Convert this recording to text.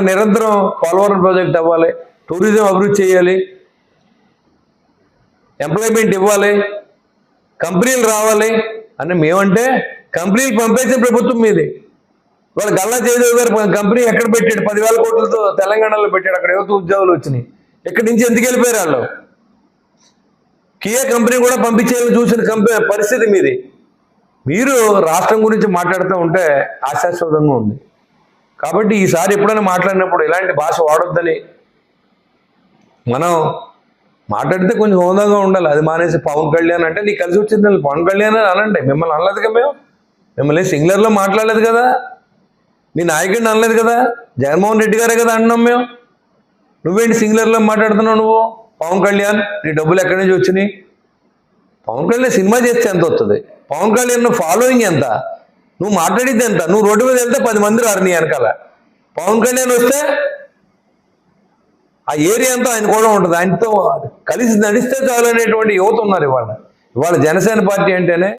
నిరంతరం పోలవరం ప్రాజెక్ట్ అవ్వాలి టూరిజం అభివృద్ధి చేయాలి ఎంప్లాయ్మెంట్ ఇవ్వాలి కంపెనీలు రావాలి అని మేమంటే కంపెనీలు పంపేసిన ప్రభుత్వం మీది. వాళ్ళ గల్లా జయదేవ్ గారు కంపెనీ ఎక్కడ పెట్టాడు? పదివేల కోట్లతో తెలంగాణలో పెట్టాడు. అక్కడ యువత ఉద్యోగాలు వచ్చినాయి. ఇక్కడి నుంచి ఎందుకు వెళ్ళిపోయారు వాళ్ళు? కియా కంపెనీ కూడా పంపించేయాలని చూసిన కంపెనీ పరిస్థితి మీది. మీరు రాష్ట్రం గురించి మాట్లాడుతూ ఉంటే ఆశాస్పదంగా ఉంది. కాబట్టి ఈసారి ఎప్పుడైనా మాట్లాడినప్పుడు ఇలాంటి భాష వాడొద్దని మనం మాట్లాడితే కొంచెం హోదాగా ఉండాలి. అది మానేసి పవన్ కళ్యాణ్ అంటే నీకు కలిసి వచ్చింది పవన్ కళ్యాణ్ అని అనండి మిమ్మల్ని అనలేదుగా మేము? మిమ్మల్ని సింగులర్లో మాట్లాడలేదు కదా? మీ నాయకుడిని అనలేదు కదా? జగన్మోహన్ రెడ్డి గారే కదా అంటున్నాం మేము. నువ్వేంటి సింగులర్లో మాట్లాడుతున్నావు నువ్వు? పవన్ కళ్యాణ్ నీ డబ్బులు ఎక్కడి నుంచి వచ్చినాయి? పవన్ కళ్యాణ్ సినిమా చేస్తే ఎంత వస్తుంది? పవన్ కళ్యాణ్ ఫాలోయింగ్ ఎంత? నువ్వు మాట్లాడిద్ది ఎంత? నువ్వు రోడ్డు మీద వెళ్తే పది మంది రారు నీ వెనకాల. పవన్ కళ్యాణ్ వస్తే ఆ ఏరియా అంతా ఆయన కూడా ఉంటుంది. ఆయనతో కలిసి నడిస్తే చాలు అనేటువంటి యువత ఉన్నారు ఇవాళ. ఇవాళ జనసేన పార్టీ అంటేనే